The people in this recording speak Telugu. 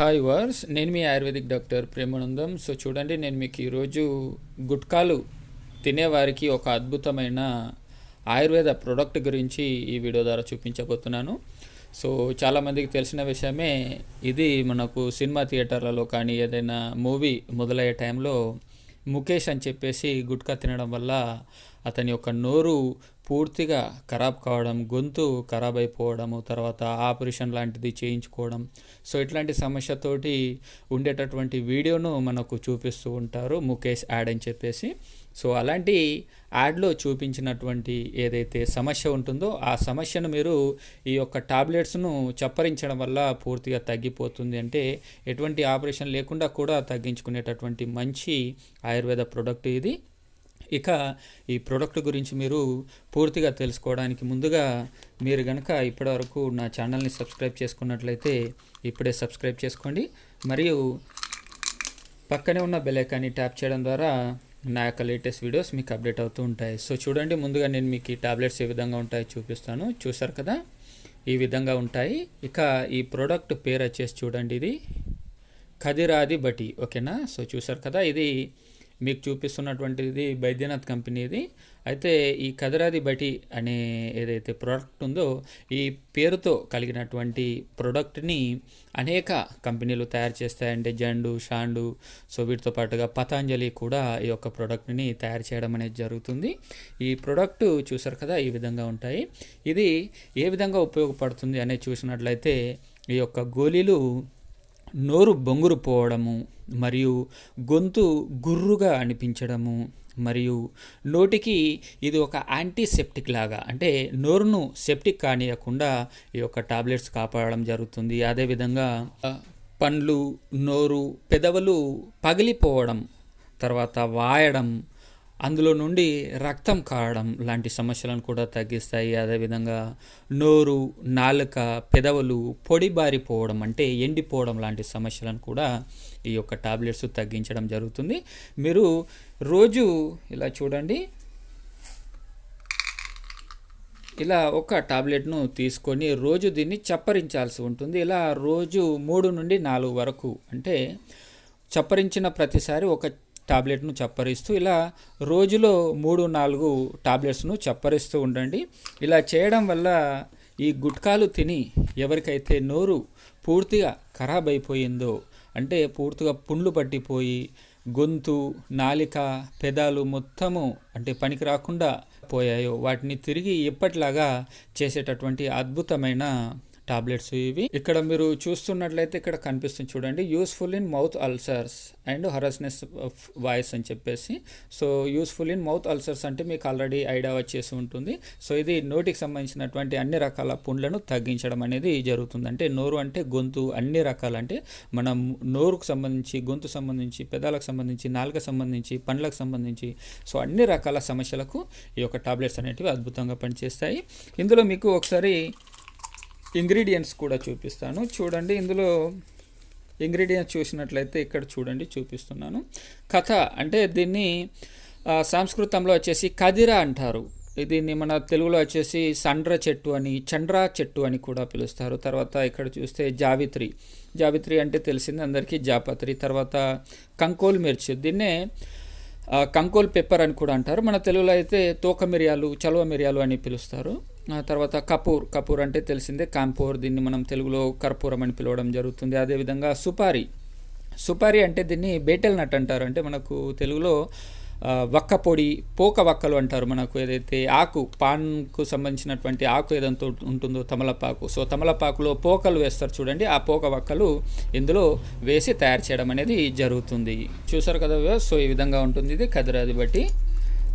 హాయ్ వర్స్ నేను మీ ఆయుర్వేదిక్ డాక్టర్ ప్రేమానందం. సో చూడండి నేను మీకు ఈరోజు గుట్కాలు తినేవారికి ఒక అద్భుతమైన ఆయుర్వేద ప్రోడక్ట్ గురించి ఈ వీడియో ద్వారా చూపించబోతున్నాను. సో చాలామందికి తెలిసిన విషయమే ఇది. మనకు సినిమా థియేటర్లలో కానీ ఏదైనా మూవీ మొదలయ్యే టైంలో ముఖేష్ అని చెప్పేసి గుట్కా తినడం వల్ల అతని యొక్క నోరు పూర్తిగా ఖరాబ్ కావడం గొంతు ఖరాబ్ అయిపోవడము తర్వాత ఆపరేషన్ లాంటిది చేయించుకోవడం. సో ఇట్లాంటి సమస్యతోటి ఉండేటటువంటి వీడియోను మనకు చూపిస్తూ ఉంటారు ముఖేష్ యాడ్ అని చెప్పేసి. సో అలాంటి యాడ్లో చూపించినటువంటి ఏదైతే సమస్య ఉంటుందో ఆ సమస్యను మీరు ఈ యొక్క టాబ్లెట్స్ను చప్పరించడం వల్ల పూర్తిగా తగ్గిపోతుంది అంటే ఎటువంటి ఆపరేషన్ లేకుండా కూడా తగ్గించుకునేటటువంటి మంచి ఆయుర్వేద ప్రోడక్ట్ ఇది. ఇక ఈ ప్రోడక్ట్ గురించి మీరు పూర్తిగా తెలుసుకోవడానికి ముందుగా మీరు కనుక ఇప్పటివరకు నా ఛానల్ని సబ్స్క్రైబ్ చేసుకున్నట్లయితే ఇప్పుడే సబ్స్క్రైబ్ చేసుకోండి. మరియు పక్కనే ఉన్న బెలైకాన్ని ట్యాప్ చేయడం ద్వారా నా యొక్క లేటెస్ట్ వీడియోస్ మీకు అప్డేట్ అవుతూ ఉంటాయి. సో చూడండి ముందుగా నేను మీకు ఈ టాబ్లెట్స్ ఏ విధంగా ఉంటాయో చూపిస్తాను. చూసారు కదా? ఈ విధంగా ఉంటాయి. ఇక ఈ ప్రోడక్ట్ పేరు వచ్చేసి చూడండి ఇది ఖదిరాది బటి ఓకేనా? సో చూసారు కదా ఇది మీకు చూపిస్తున్నటువంటిది బైద్యనాథ్ కంపెనీది. అయితే ఈ కదరాది బటి అనే ఏదైతే ప్రోడక్ట్ ఉందో ఈ పేరుతో కలిగినటువంటి ప్రోడక్ట్ని అనేక కంపెనీలు తయారు చేస్తాయంటే జండు షాండు సో వీటితో పాటుగా పతాంజలి కూడా ఈ యొక్క ప్రోడక్ట్ని తయారు చేయడం అనేది జరుగుతుంది. ఈ ప్రోడక్ట్ చూసారు కదా ఈ విధంగా ఉంటాయి. ఇది ఏ విధంగా ఉపయోగపడుతుంది అనేది చూసినట్లయితే ఈ యొక్క గోళీలు నోరు బొంగురు పోవడము మరియు గొంతు గుర్రుగా అనిపించడము మరియు నోటికి ఇది ఒక యాంటీసెప్టిక్ లాగా అంటే నోరును సెప్టిక్ కానియకుండా ఈ యొక్క టాబ్లెట్స్ కాపాడడం జరుగుతుంది. అదేవిధంగా పండ్లు నోరు పెదవులు పగిలిపోవడం తర్వాత వాయడం అందులో నుండి రక్తం కారడం లాంటి సమస్యలను కూడా తగ్గిస్తాయి. అదేవిధంగా నోరు నాలుక పెదవులు పొడిబారిపోవడం అంటే ఎండిపోవడం లాంటి సమస్యలను కూడా ఈ యొక్క టాబ్లెట్స్ తగ్గించడం జరుగుతుంది. మీరు రోజు ఇలా చూడండి. ఇలా ఒక టాబ్లెట్ను తీసుకొని రోజు దీన్ని చప్పరించాల్సి ఉంటుంది. ఇలా రోజు మూడు నుండి నాలుగు వరకు అంటే చప్పరించిన ప్రతిసారి ఒక టాబ్లెట్ను చప్పరిస్తూ ఇలా రోజులో మూడు నాలుగు టాబ్లెట్స్ను చప్పరిస్తూ ఉండండి. ఇలా చేయడం వల్ల ఈ గుట్కాలు తిని ఎవరికైతే నోరు పూర్తిగా ఖరాబ్ అయిపోయిందో అంటే పూర్తిగా పుండ్లు పట్టిపోయి గొంతు నాలిక పెదాలు మొత్తము అంటే పనికి రాకుండా పోయాయో వాటిని తిరిగి ఎప్పటిలాగా చేసేటటువంటి అద్భుతమైన టాబ్లెట్స్ ఇవి. ఇక్కడ మీరు చూస్తున్నట్లయితే ఇక్కడ కనిపిస్తుంది చూడండి. Useful in mouth ulcers and hoarseness of voice అని చెప్పేసి. So useful in mouth ulcers అంటే మీకు ఆల్రెడీ ఐడియా వచ్చేసి ఉంటుంది. సో ఇది నోటికి సంబంధించినటువంటి అన్ని రకాల పుండ్లను తగ్గించడం అనేది జరుగుతుంది. అంటే నోరు అంటే గొంతు అన్ని రకాలు. అంటే మనం నోరుకు సంబంధించి గొంతు సంబంధించి పెదాలకు సంబంధించి నాలుక సంబంధించి పండ్లకు సంబంధించి. సో అన్ని రకాల సమస్యలకు ఈ యొక్క టాబ్లెట్స్ అనేటివి అద్భుతంగా పనిచేస్తాయి. ఇందులో మీకు ఒకసారి ఇంగ్రీడియంట్స్ కూడా చూపిస్తాను. చూడండి ఇందులో ఇంగ్రీడియంట్స్ చూసినట్లయితే ఇక్కడ చూడండి చూపిస్తున్నాను. కథ అంటే దీన్ని సంస్కృతంలో వచ్చేసి కదిర అంటారు. దీన్ని మన తెలుగులో వచ్చేసి సండ్ర చెట్టు అని చండ్రా చెట్టు అని కూడా పిలుస్తారు. తర్వాత ఇక్కడ చూస్తే జావిత్రి. జావిత్రి అంటే తెలిసింది అందరికీ జాపత్రి. తర్వాత కంకోల్ మిర్చి. దీన్నే కంకోల్ పెప్పర్ అని కూడా అంటారు. మన తెలుగులో అయితే తోక మిరియాలు చలువ మిరియాలు అని పిలుస్తారు. తర్వాత కపూర్. కపూర్ అంటే తెలిసిందే. కాంపూర్ దీన్ని మనం తెలుగులో కర్పూరం అని పిలవడం జరుగుతుంది. అదేవిధంగా సుపారి. సుపారి అంటే దీన్ని బేటల్ నట్ అంటారు. అంటే మనకు తెలుగులో వక్క పొడి పోక వక్కలు అంటారు మనకు. ఏదైతే ఆకు పాన్కు సంబంధించినటువంటి ఆకు ఏదంతా ఉంటుందో తమలపాకు. సో తమలపాకులో పోకలు వేస్తారు చూడండి. ఆ పోక వక్కలు ఇందులో వేసి తయారు చేయడం అనేది జరుగుతుంది. చూసారు కదా సో ఈ విధంగా ఉంటుంది. ఇది కదిరాది బట్టి